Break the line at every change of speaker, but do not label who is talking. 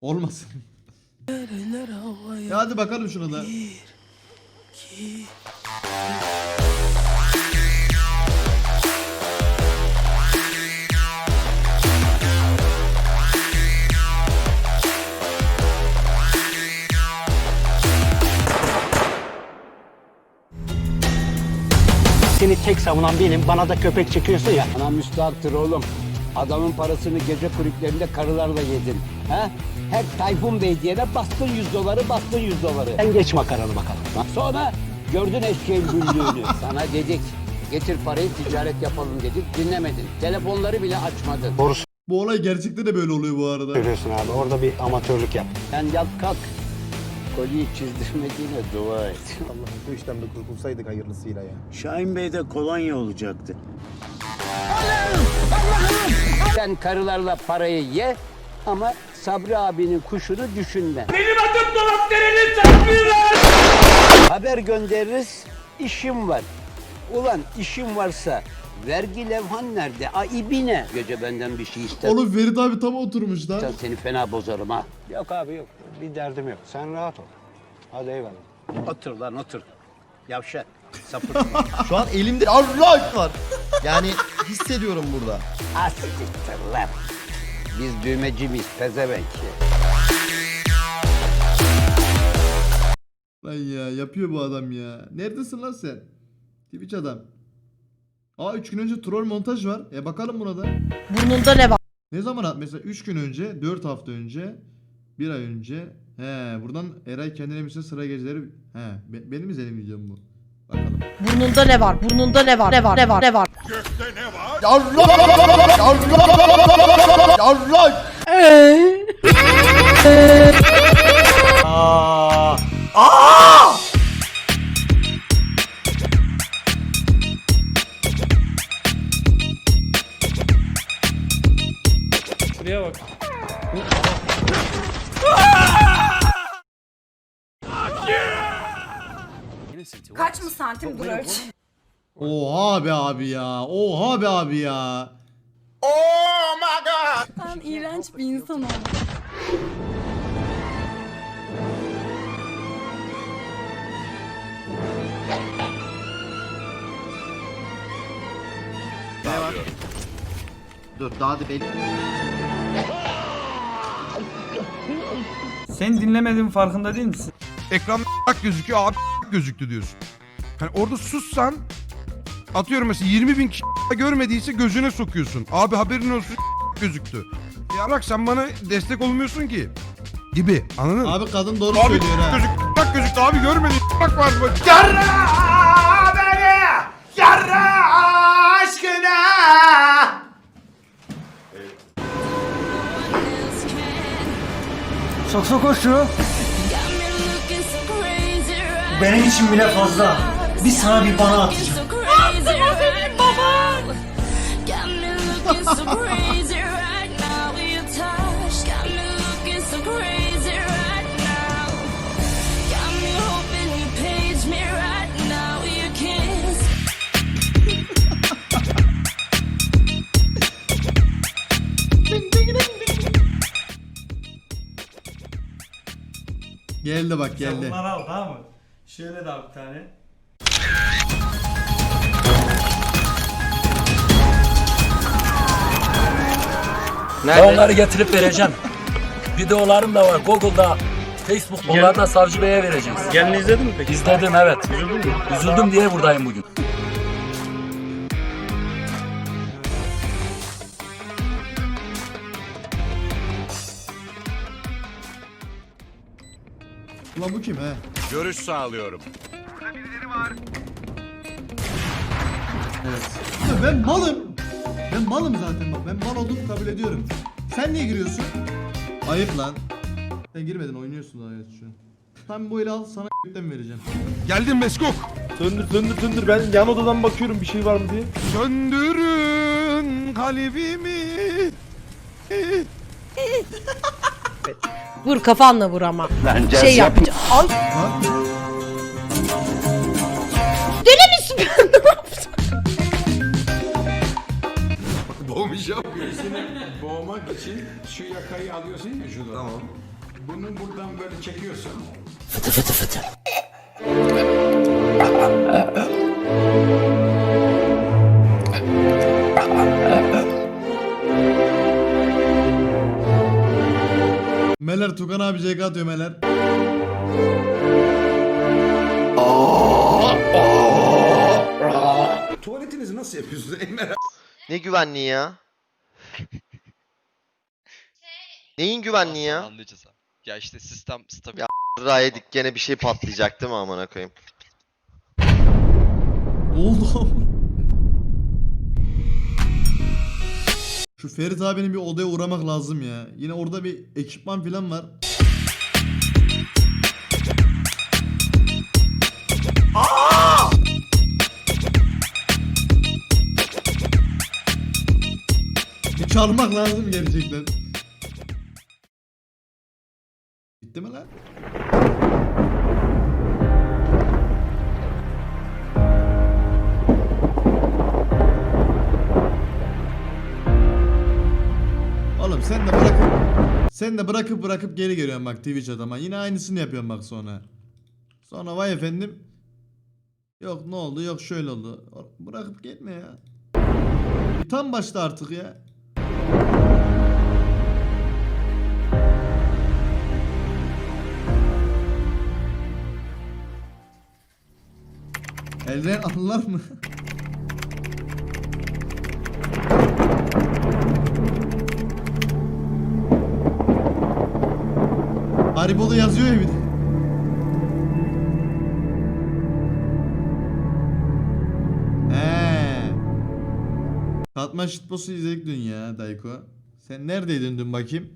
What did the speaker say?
Olmasın. Ya hadi bakalım şuna da.
Seni tek savunan benim. Bana da köpek çekiyorsun ya.
Ana müstahaktır oğlum. Adamın parasını gece kulüplerinde karılarla yedin. Ha? Her Tayfun Bey diyene bastın 100 doları, bastın 100 doları.
Sen geç makaranı bakalım.
Sonra gördün eşeğin büllüğünü. Sana dedik, getir parayı ticaret yapalım dedik, dinlemedin. Telefonları bile açmadın.
Doğru
Bu olay gerçekte de böyle oluyor bu arada.
söylüyorsun abi. Orada bir amatörlük yap.
Sen yat kalk. Kolyeyi çizdirmediğine dua et.
Allah'ım bu işten bir kurtulsaydık hayırlısıyla ya.
Şahin Bey'de kolonya olacaktı.
Sen karılarla parayı ye ama Sabri abinin kuşunu düşünme. Benim adım Dolap Haber göndeririz, işim var. Ulan işim varsa vergi levhan nerede? A ibine. Gece benden bir şey ister.
Oğlum Ferit abi tam oturmuş lan.
Sen seni fena bozarım ha.
Yok abi yok. Bir derdim yok. Sen rahat ol. Hadi eyvallah.
Otur lan otur. Yavşak. Sapık.
Şu an elimde Allah var. Yani hissediyorum burada.
Asiktir lan. Biz düğmeci miyiz pezevenk?
Lan ya yapıyor bu adam ya. Neredesin lan sen? Twitch adam. Aa 3 gün önce troll montaj var. E bakalım buna da.
Burnunda ne var?
Ne zaman at? Mesela 3 gün önce, 4 hafta önce, 1 ay önce. He buradan Eray kendine misin sıra geceleri. He be- benim izlediğim videom bu. Bakalım.
Burnunda ne var? Burnunda ne var? Ne var? Ne var? Ne var?
Şuraya bak.
Kaç mı santim dur ölç.
Oha be abi ya. Oha be abi ya.
Ben iğrenç bir insanım.
Dur daha da belli.
Sen dinlemediğin farkında değil misin?
ekran bak gözüküyor abi gözüktü diyorsun. Hani orada sussan atıyorum mesela 20 bin kişi görmediyse gözüne sokuyorsun. Abi haberin olsun gözüktü. Yarak sen bana destek olmuyorsun ki. Gibi anladın mı?
Abi kadın doğru
Abi
söylüyor ha.
gözük, bak gözüktü abi görmedin bak var bak.
Sok sok o şu. Benim için bile fazla. Bir sana bir bana atacağım.
Geldi bak geldi.
bunları al tamam mı? Şöyle de bir tane.
Ben onları getirip vereceğim. Videolarım da var Google'da, Facebook onları da Savcı Bey'e vereceğiz.
Gelini izledin mi peki?
İzledim evet. Üzüldüm diye buradayım bugün.
Ulan bu kim he?
Görüş sağlıyorum.
Ya ben malım. Ben malım zaten bak. Ben mal olduğumu kabul ediyorum. Sen niye giriyorsun? Ayıp lan. Sen girmedin oynuyorsun daha evet şu an. Tam bu eli al sana ***den vereceğim.
Geldin Meskok.
Söndür söndür söndür ben yan odadan bakıyorum bir şey var mı diye.
Söndürün kalbimi.
Vur kafanla vur ama.
Bence
Şey yap. Ay. Deli misin? Ne yaptın?
Doğmuş
yapacağım.
Birisini boğmak için şu yakayı alıyorsun ya şurada.
Tamam.
Bunu buradan böyle çekiyorsun.
Meler Tukan abi CK atıyor Meler.
Tuvaletinizi nasıl yapıyorsunuz? Merak
Ne güvenliği ya? Neyin güvenliği ya?
Anlayacağız abi. Ya işte sistem stabil.
Ya Ra yedik gene bir şey patlayacak değil mi amına koyayım?
Ne oldu? Şu Ferit abinin bir odaya uğramak lazım ya. Yine orada bir ekipman falan var. Bir çalmak lazım gerçekten. Bitti mi lan? Sen de bırakıp sen de bırakıp bırakıp geri geliyorsun bak Twitch adama. Yine aynısını yapıyorsun bak sonra. Sonra vay efendim. Yok ne oldu yok şöyle oldu. Bırakıp gelme ya. Tam başta artık ya. Elden alırlar mı? Haribo'da yazıyor ya bir de. He. Katma shitpost'u izledik dün ya Dayko. Sen neredeydin dün bakayım?